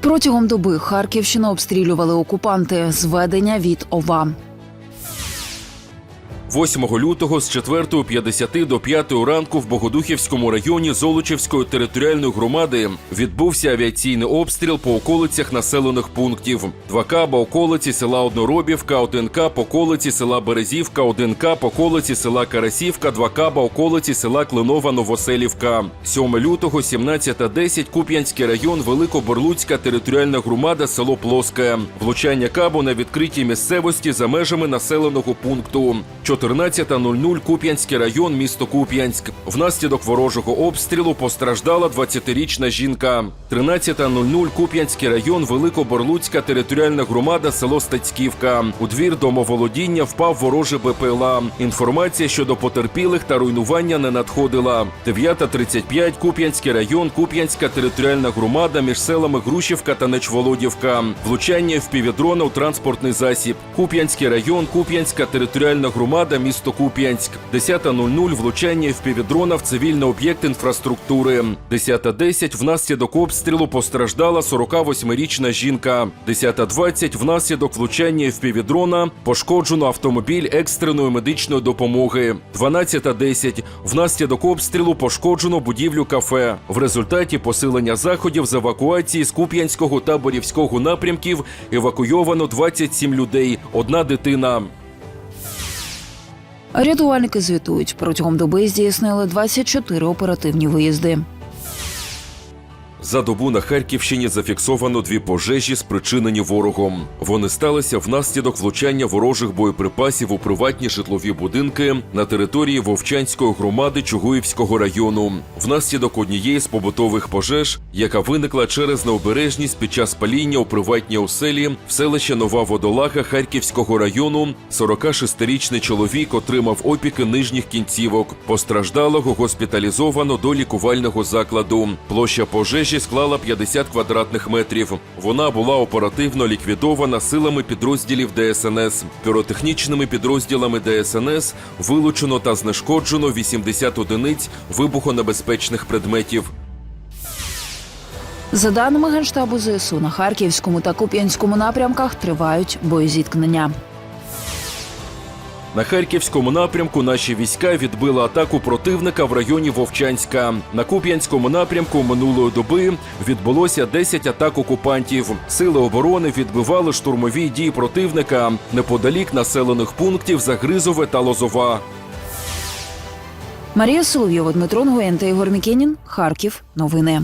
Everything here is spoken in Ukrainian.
Протягом доби Харківщину обстрілювали окупанти. Зведення від ОВА. 8 лютого з 4.50 до 5 ранку в Богодухівському районі Золочівської територіальної громади відбувся авіаційний обстріл по околицях населених пунктів. 2К по околиці села Одноробівка, 1К по околиці села Березівка, 1К по околиці села Карасівка, 2К по околиці села Клинова Новоселівка. 7 лютого, 17.10, Куп'янський район, Великоборлуцька територіальна громада, село Плоске. Влучання кабу на відкритій місцевості за межами населеного пункту. 14.00 Куп'янський район, місто Куп'янськ. Внаслідок ворожого обстрілу постраждала 20-річна жінка. 13.00 Куп'янський район, Великоборлуцька територіальна громада, село Стецьківка. У двір домоволодіння впав ворожий БПЛА. Інформація щодо потерпілих та руйнування не надходила. 9.35 Куп'янський район, Куп'янська територіальна громада між селами Грушівка та Нечволодівка. Влучання в півдрона у транспортний засіб. Куп'янський район, Куп'янська територіальна громада, місто Куп'янськ. 10.00 влучання в півдрона в цивільний об'єкт інфраструктури. 10.10 внаслідок обстрілу постраждала 48-річна жінка. 10.20 внаслідок влучання в півдрона пошкоджено автомобіль екстреної медичної допомоги. 12.10 внаслідок обстрілу пошкоджено будівлю кафе. В результаті посилення заходів з евакуації з Куп'янського та Борівського напрямків евакуйовано 27 людей, одна дитина. Рятувальники звітують, протягом доби здійснили 24 оперативні виїзди. За добу на Харківщині зафіксовано дві пожежі, спричинені ворогом. Вони сталися внаслідок влучання ворожих боєприпасів у приватні житлові будинки на території Вовчанської громади Чугуївського району. Внаслідок однієї з побутових пожеж, яка виникла через необережність під час паління у приватній оселі в селище Нова Водолага Харківського району, 46-річний чоловік отримав опіки нижніх кінцівок. Постраждалого госпіталізовано до лікувального закладу. Площа пожежі склала 50 квадратних метрів. Вона була оперативно ліквідована силами підрозділів ДСНС. Піротехнічними підрозділами ДСНС вилучено та знешкоджено 80 одиниць вибухонебезпечних предметів. За даними Генштабу ЗСУ, на Харківському та Куп'янському напрямках тривають боєзіткнення. На харківському напрямку наші війська відбили атаку противника в районі Вовчанська. На Куп'янському напрямку минулої доби відбулося 10 атак окупантів. Сили оборони відбивали штурмові дії противника неподалік населених пунктів Загризове та Лозова. Марія Соловйова, Дмитро Нгоєн та Ігор Мікенін. Харків. Новини.